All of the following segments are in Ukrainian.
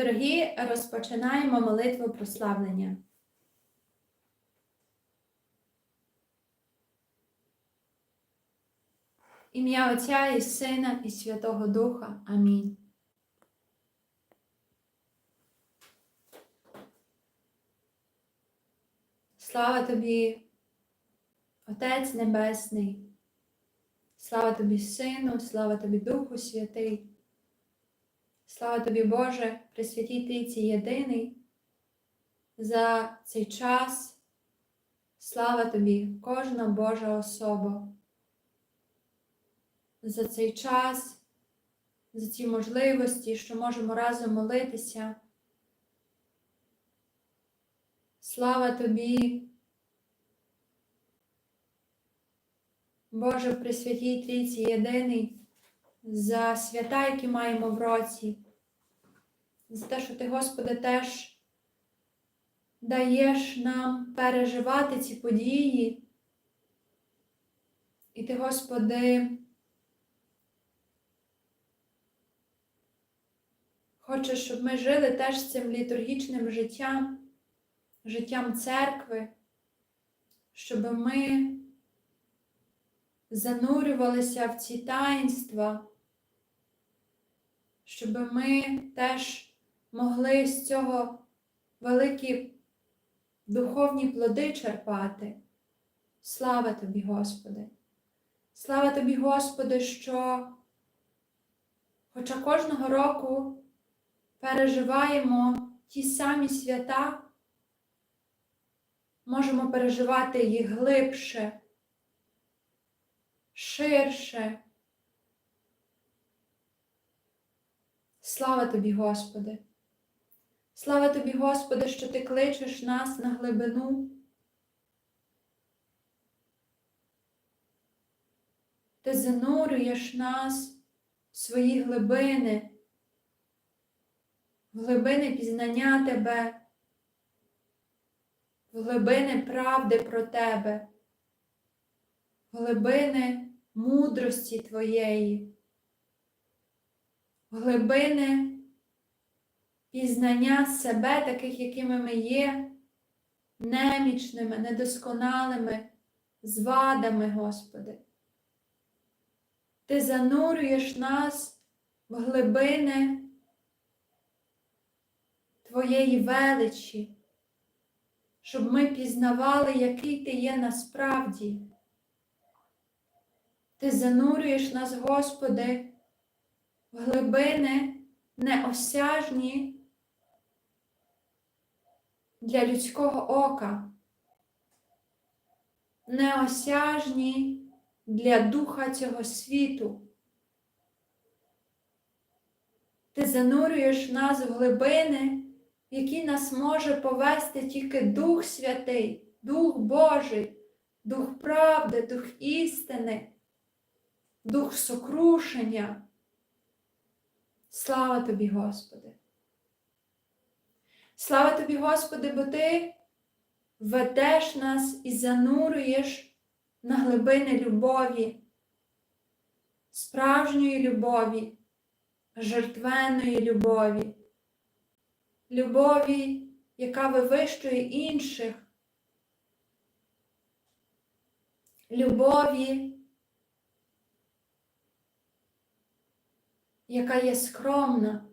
Дорогі, розпочинаємо молитву прославлення. Ім'я Отця і Сина і Святого Духа. Амінь. Слава тобі, Отець Небесний, слава тобі, Сину, слава тобі, Духу Святий. Слава тобі, Боже, Пресвятій Трійці Єдиний, за цей час. Слава тобі, кожна Божа особа. За цей час, за ці можливості, що можемо разом молитися. Слава тобі, Боже, Пресвятій Трійці Єдиний за свята, які маємо в році, за те, що Ти, Господи, теж даєш нам переживати ці події. І Ти, Господи, хочеш, щоб ми жили теж цим літургічним життям, життям церкви, щоб ми занурювалися в ці таїнства, щоб ми теж могли з цього великі духовні плоди черпати. Слава тобі, Господи! Слава тобі, Господи, що, хоча кожного року переживаємо ті самі свята, можемо переживати їх глибше, ширше. Слава тобі, Господи! Слава тобі, Господи, що Ти кличеш нас на глибину. Ти занурюєш нас в свої глибини, в глибини пізнання Тебе, в глибини правди про Тебе, в глибини мудрості Твоєї, глибини пізнання себе, таких, якими ми є, немічними, недосконалими, з вадами, Господи. Ти занурюєш нас в глибини Твоєї величі, щоб ми пізнавали, який Ти є насправді. Ти занурюєш нас, Господи, в глибини неосяжні для людського ока, неосяжні для духа цього світу. Ти занурюєш нас в глибини, в які нас може повести тільки Дух Святий, Дух Божий, Дух правди, Дух істини, Дух сокрушення. Слава тобі, Господи! Слава тобі, Господи, бо Ти ведеш нас і занурюєш на глибини любові, справжньої любові, жертвенної любові, любові, яка вивищує інших, любові, яка є скромна.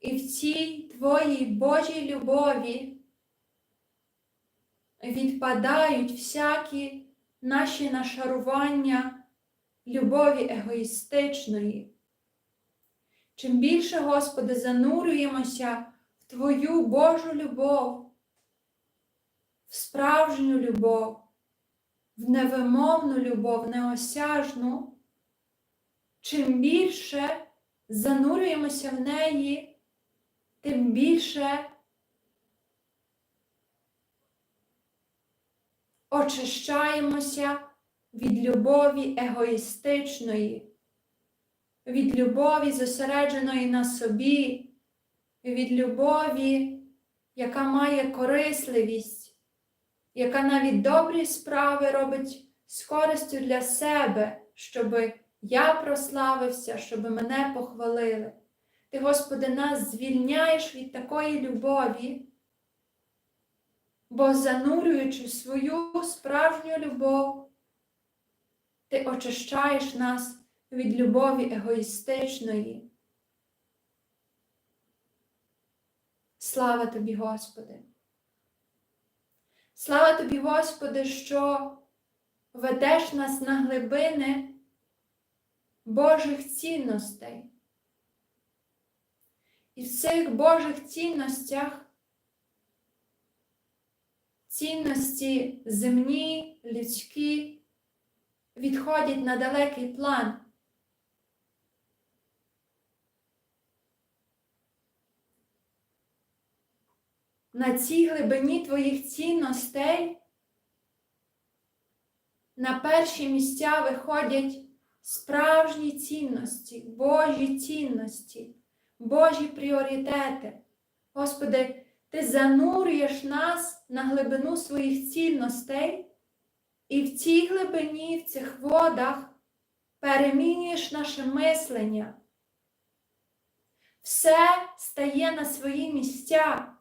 І в цій твоїй Божій любові відпадають всякі наші нашарування любові егоїстичної. Чим більше, Господи, занурюємося в Твою Божу любов, в справжню любов, в невимовну любов, неосяжну, чим більше занурюємося в неї, тим більше очищаємося від любові егоїстичної, від любові зосередженої на собі, від любові, яка має корисливість, яка навіть добрі справи робить з користю для себе, щоб я прославився, щоб мене похвалили. Ти, Господи, нас звільняєш від такої любові, бо занурюючи свою справжню любов, Ти очищаєш нас від любові егоїстичної. Слава тобі, Господи! Слава тобі, Господи, що ведеш нас на глибини Божих цінностей. І в цих Божих цінностях цінності земні, людські відходять на далекий план. На цій глибині твоїх цінностей на перші місця виходять справжні цінності, Божі цінності, Божі пріоритети. Господи, Ти занурюєш нас на глибину своїх цінностей, і в цій глибині, в цих водах перемінюєш наше мислення. Все стає на свої місця.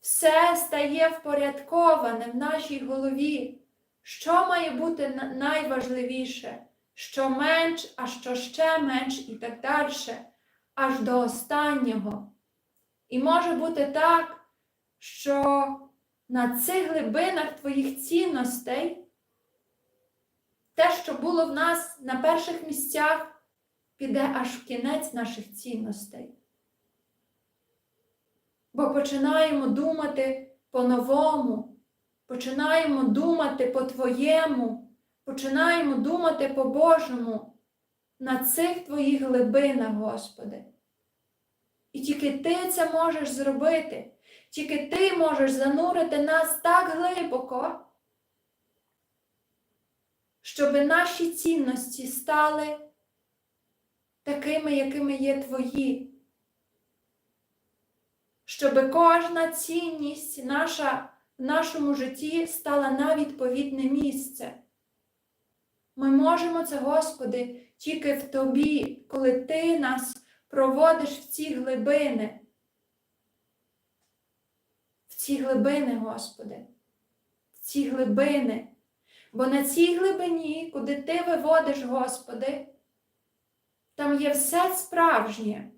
Все стає впорядковане в нашій голові. Що має бути найважливіше, що менш, а що ще менш, і так далі, аж до останнього. І може бути так, що на цих глибинах твоїх цінностей те, що було в нас на перших місцях, піде аж в кінець наших цінностей бо починаємо думати по-новому, починаємо думати по-твоєму, починаємо думати по-божому на цих твоїх глибинах, Господи. І тільки Ти це можеш зробити, тільки Ти можеш занурити нас так глибоко, щоб наші цінності стали такими, якими є Твої щоб кожна цінність наша в нашому житті стала на відповідне місце. Ми можемо це, Господи, тільки в Тобі, коли Ти нас проводиш в ці глибини. В ці глибини, Господи, в ці глибини. Бо на цій глибині, куди Ти виводиш, Господи, там є все справжнє.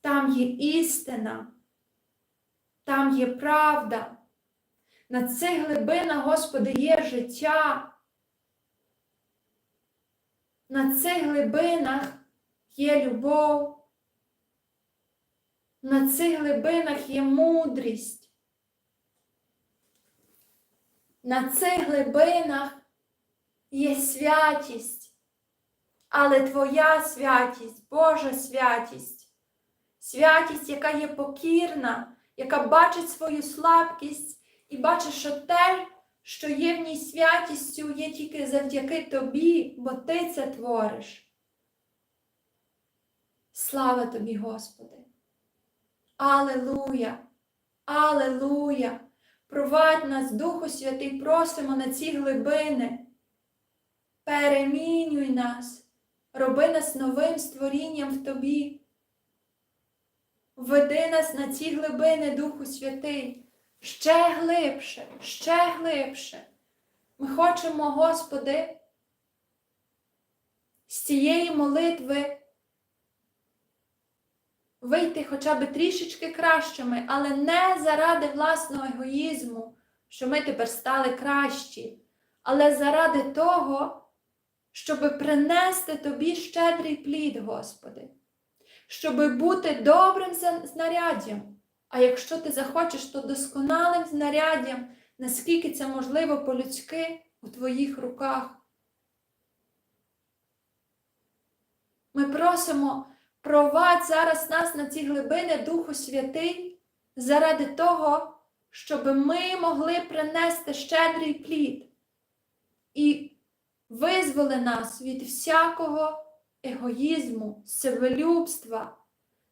Там є істина, там є правда. На цих глибинах, Господи, є життя. На цих глибинах є любов. На цих глибинах є мудрість. На цих глибинах є святість, але Твоя святість, Божа святість святість, яка є покірна, яка бачить свою слабкість і бачить, що те, що є в ній святістю, є тільки завдяки тобі, бо ти це твориш. Слава тобі, Господи! Алелуя! Алелуя! Провадь нас, Духу Святий, просимо на ці глибини. Перемінюй нас, роби нас новим створінням в Тобі. Веди нас на ці глибини, Духу Святий, ще глибше, ще глибше. Ми хочемо, Господи, з цієї молитви вийти хоча б трішечки кращими, але не заради власного егоїзму, що ми тепер стали кращі, але заради того, щоб принести Тобі щедрий плід, Господи щоб бути добрим знаряддям. А якщо ти захочеш, то досконалим знаряддям, наскільки це можливо по-людськи у твоїх руках. Ми просимо провадь зараз нас на ці глибини Духу Святий заради того, щоб ми могли принести щедрий плід і визволи нас від всякого егоїзму, себелюбства,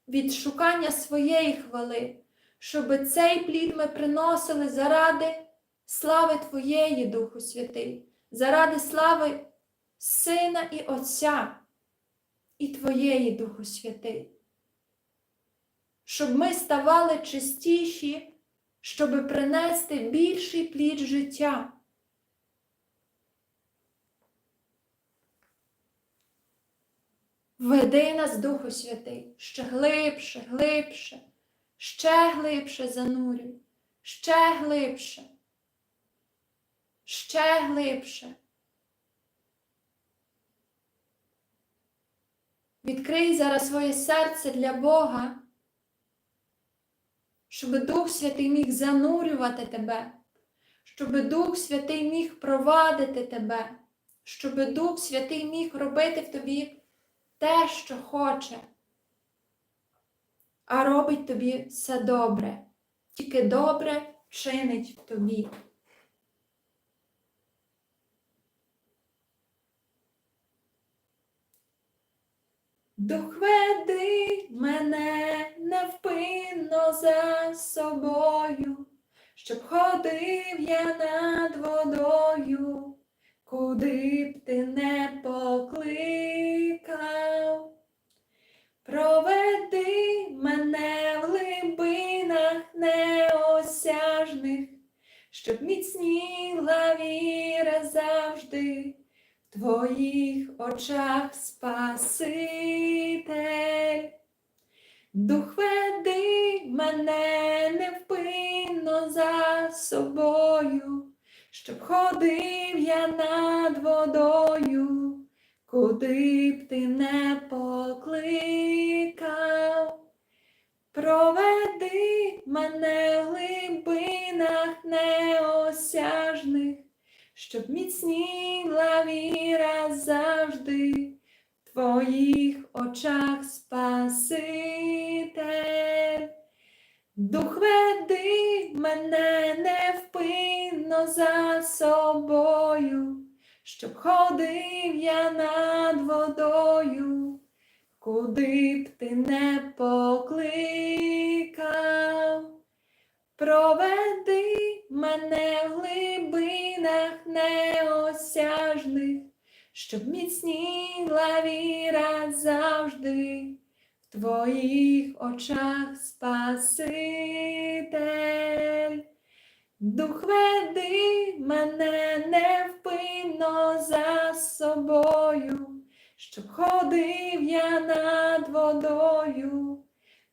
від шукання своєї хвали, щоб цей плід ми приносили заради слави Твоєї, Духу Святий, заради слави Сина і Отця і Твоєї, Духу Святий. щоб ми ставали чистіші, щоб принести більший плід життя. Веди нас, Духу Святий, ще глибше, глибше, ще глибше занурюй, ще глибше, ще глибше. Відкрий зараз своє серце для Бога, щоб Дух Святий міг занурювати тебе, щоб Дух Святий міг провадити тебе, щоб Дух Святий міг робити в тобі те, що хоче, а робить тобі все добре, тільки добре чинить тобі. Дух веди мене невпинно за собою, щоб ходив я над водою, куди б ти не покликав. Очах Спаситель. Дух веди мене невпинно за собою, щоб ходив я над водою, куди б ти не покликав. Проведи мене в глибинах неосяжних, щоб міцніла віра завжди в твоїх очах Спаситель. Дух веди мене невпинно за собою, щоб ходив я над водою, куди б ти не покликав. Мене в глибинах неосяжних, щоб міцніла віра завжди в твоїх очах Спаситель. Дух веди мене невпинно за собою, щоб ходив я над водою,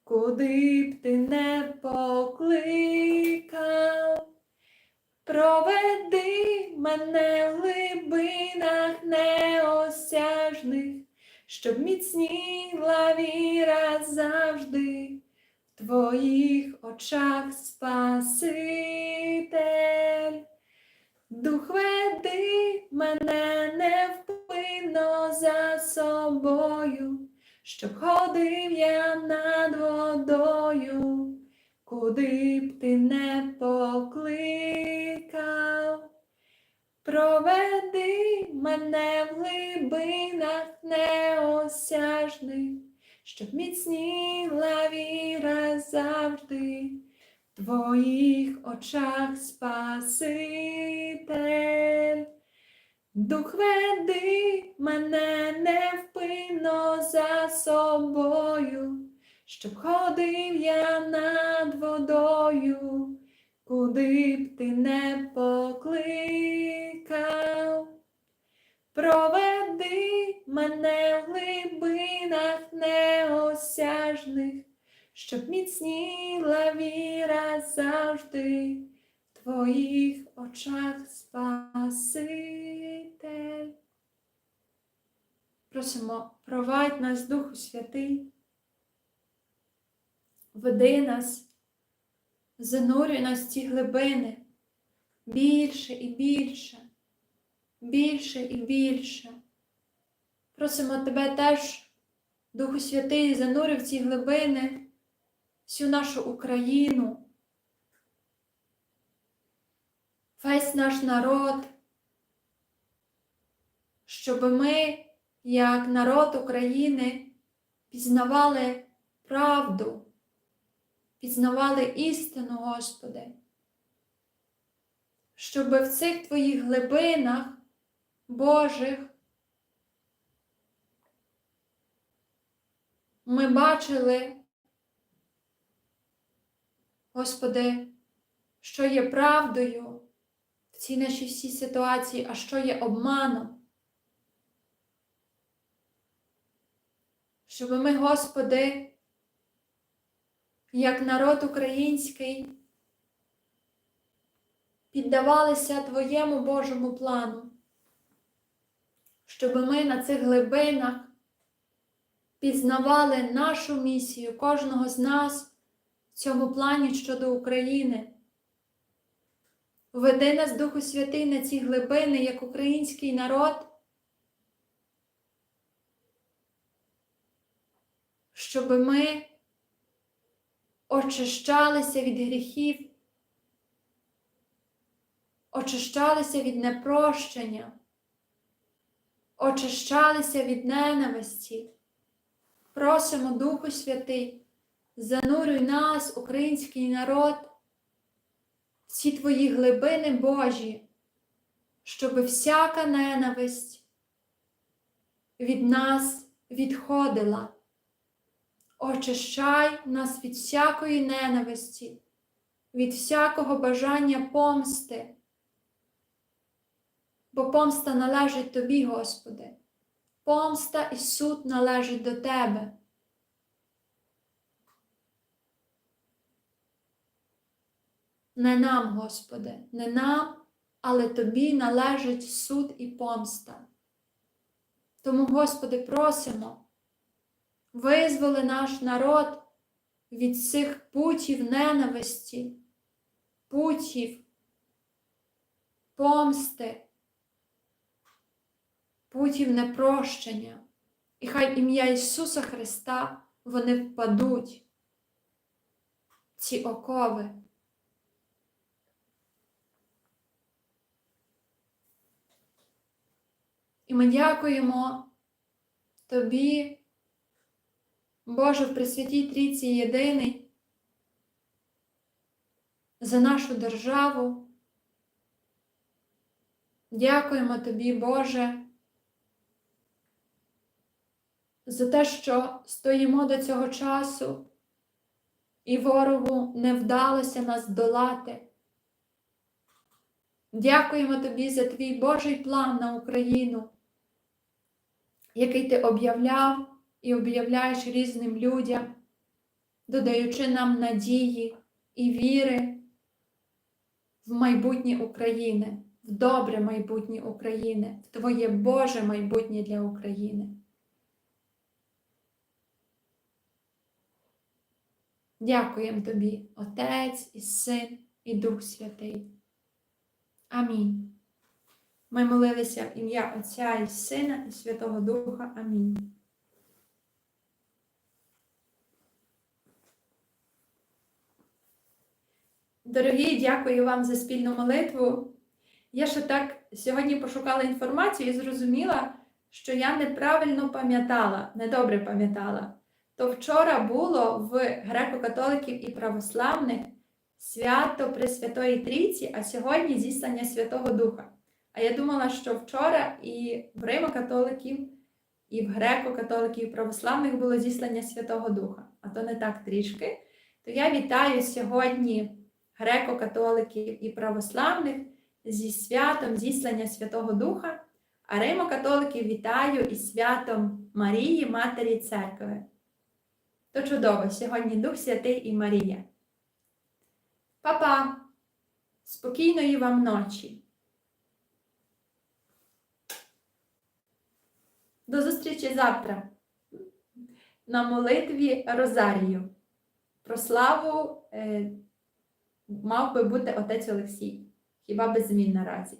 куди б ти не покликав. Проведи мене в глибинах неосяжних, щоб міцніла віра завжди в твоїх очах Спаситель. Дух веди мене невпинно за собою, щоб ходив я над водою, куди б ти не покликав. Проведи мене в глибинах неосяжних, щоб міцніла віра завжди в твоїх очах Спаситель. Дух веди мене невпинно за собою, щоб ходив я над водою, куди б ти не покликав. Проведи мене в глибинах неосяжних, щоб міцніла віра завжди в твоїх очах Спаситель. Просимо, провадь нас, Духу Святий, веди нас, занурюй нас в ці глибини. Більше і більше, більше і більше. Просимо тебе теж, Духу Святий, занурюй в ці глибини всю нашу Україну, весь наш народ, щоб ми, як народ України, пізнавали правду, пізнавали істину, Господи, щоб в цих Твоїх глибинах Божих ми бачили Господи, що є правдою в цій нашій всій ситуації, а що є обманом. Щоб ми, Господи, як народ український, піддавалися Твоєму Божому плану, щоб ми на цих глибинах пізнавали нашу місію кожного з нас в цьому плані щодо України. Веди нас, Духу Святий, на ці глибини, як український народ, щоб ми очищалися від гріхів, очищалися від непрощення, очищалися від ненависті. Просимо, Духу Святий, занурюй нас, український народ, в ці твої глибини Божі, щоб всяка ненависть від нас відходила. Очищай нас від всякої ненависті, від всякого бажання помсти, бо помста належить Тобі, Господи, помста і суд належить до Тебе. Не нам, Господи, не нам, але Тобі належить суд і помста. Тому, Господи, просимо, визволи наш народ від цих путів ненависті, путів, помсти, путів непрощення. І хай ім'я Ісуса Христа вони впадуть, ці окови. І ми дякуємо Тобі, Боже, в Пресвятій Трійці Єдиний, за нашу державу. Дякуємо Тобі, Боже, за те, що стоїмо до цього часу, і ворогу не вдалося нас долати. Дякуємо Тобі за твій Божий план на Україну, який ти об'являв і об'являєш різним людям, додаючи нам надії і віри в майбутнє України, в добре майбутнє України, в Твоє Боже майбутнє для України. Дякуємо Тобі, Отець і Син і Дух Святий. Амінь. Ми молилися в ім'я Отця і Сина і Святого Духа. Амінь. Дорогі, дякую вам за спільну молитву. Я ще так сьогодні пошукала інформацію і зрозуміла, що я неправильно пам'ятала, недобре пам'ятала. То вчора було в греко-католиків і православних свято Пресвятої Трійці, а сьогодні зіслання Святого Духа. А я думала, що вчора і в Римо-католиків, і в греко-католиків, і православних було зіслання Святого Духа. А то не так трішки. То я вітаю сьогодні греко-католиків і православних зі святом зіслання Святого Духа, а Римо-католиків вітаю із святом Марії, Матері Церкви. То чудово, сьогодні Дух Святий і Марія. Па-па! Спокійної вам ночі! До зустрічі завтра на молитві Розарію. Про славу е, мав би бути отець Олексій. Хіба без змін наразі.